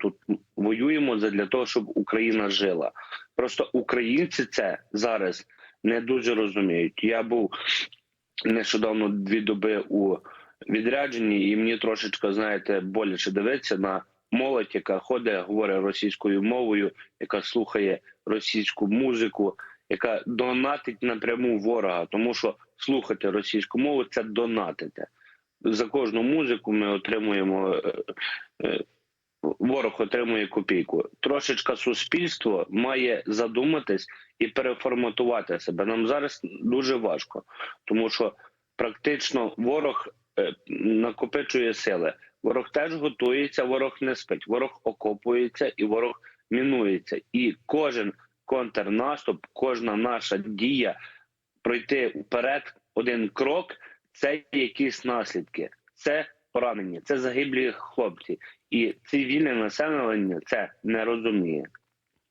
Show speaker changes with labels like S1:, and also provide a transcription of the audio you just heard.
S1: тут воюємо для того, щоб Україна жила. Просто українці це зараз не дуже розуміють. Я був нещодавно дві доби у відрядженні, і мені трошечки, знаєте, боляче дивитися на молодь, яка ходить, говорить російською мовою, яка слухає російську музику, яка донатить напряму ворога, тому що слухати російську мову це донатити. За кожну музику ми отримуємо. Ворог отримує копійку. Трошечка суспільство має задуматись і переформатувати себе. Нам зараз дуже важко, тому що практично ворог е, накопичує сили. Ворог теж готується, ворог не спить, ворог окопується і ворог мінується. І кожен контрнаступ, кожна наша дія пройти вперед один крок це якісь наслідки, це поранення, це загиблі хлопці. І цивільне населення це не розуміє.